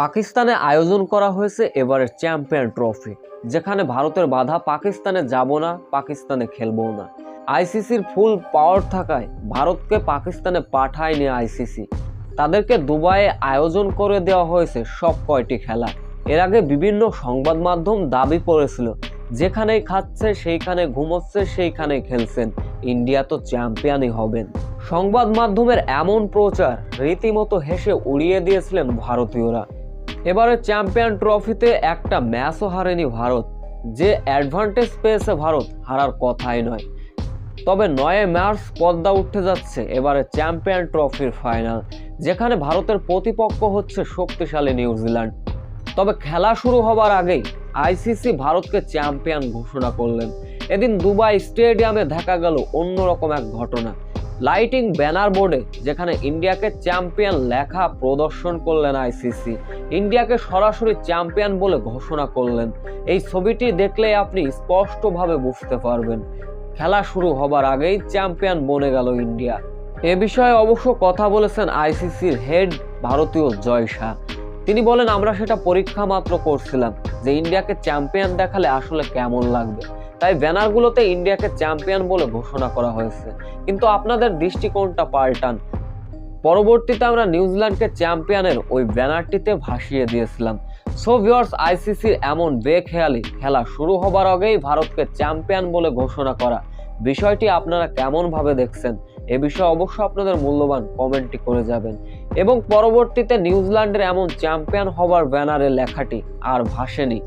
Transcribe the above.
পাকিস্তানে আয়োজন করা হয়েছে এবারের চ্যাম্পিয়ন ট্রফি, যেখানে ভারতের বাধা পাকিস্তানে যাব না, পাকিস্তানে খেলব না। আইসিসির ফুল পাওয়ার থাকায় ভারতকে পাকিস্তানে পাঠায়নি আইসিসি। তাদেরকে দুবাইয়ে আয়োজন করে দেওয়া হয়েছে সব কয়টি খেলা। এর আগে বিভিন্ন সংবাদ মাধ্যম দাবি করেছিল, যেখানেই খাচ্ছে সেইখানে ঘুমোচ্ছে, সেইখানেই খেলছেন। ইন্ডিয়া তো চ্যাম্পিয়নই হবেন। সংবাদ মাধ্যমের এমন প্রচার রীতিমতো হেসে উড়িয়ে দিয়েছিলেন ভারতীয়রা। এবারে চ্যাম্পিয়ন ট্রফিতে একটা ম্যাচও হারেনি ভারত। যে অ্যাডভান্টেজ পেয়েছে ভারত, হারার কথাই নয়। তবে নয় মার্চ পদ্মা উঠে যাচ্ছে এবারে চ্যাম্পিয়ন ট্রফির ফাইনাল, যেখানে ভারতের প্রতিপক্ষ হচ্ছে শক্তিশালী নিউজিল্যান্ড। তবে খেলা শুরু হবার আগেই আইসিসি ভারতকে চ্যাম্পিয়ন ঘোষণা করলেন। এদিন দুবাই স্টেডিয়ামে দেখা গেল অন্যরকম এক ঘটনা। লাইটিং ব্যানার বোর্ডে, যেখানে ইন্ডিয়াকে চ্যাম্পিয়ন লেখা প্রদর্শন করলেন আইসিসি। ইন্ডিয়াকে সরাসরি চ্যাম্পিয়ন বলে ঘোষণা করলেন। এই ছবিটি দেখলে আপনি স্পষ্টভাবে বুঝতে পারবেন। খেলা শুরু হবার আগেই চ্যাম্পিয়ন বনে গেল ইন্ডিয়া। এ বিষয়ে অবশ্য কথা বলেছেন আইসিসির হেড ভারতীয় জয় শাহ। তিনি বলেন, আমরা সেটা পরীক্ষা মাত্র করছিলাম যে ইন্ডিয়াকে চ্যাম্পিয়ন দেখালে আসলে কেমন লাগবে। তাই ব্যানারগুলোতে ইন্ডিয়াকে চ্যাম্পিয়ন বলে ঘোষণা করা হয়েছে। কিন্তু আপনাদের দৃষ্টিকোণটা পাল্টান। পরবর্তীতে আমরা নিউজিল্যান্ডকে চ্যাম্পিয়নের ওই ব্যানারটিতে ভাসিয়ে দিয়েছিলাম। সো ভিউয়ার্স আইসিসির এমন বেখেয়ালি খেলা শুরু হবার আগেই ভারতকে চ্যাম্পিয়ন বলে ঘোষণা করা। বিষয়টি আপনারা কেমনভাবে দেখছেন? এ বিষয়ে অবশ্যই আপনাদের মূল্যবান কমেন্টটি করে যাবেন। এবং পরবর্তীতে নিউজিল্যান্ডের এমন চ্যাম্পিয়ন হবার ব্যানারে লেখাটি আর ভাসেনি।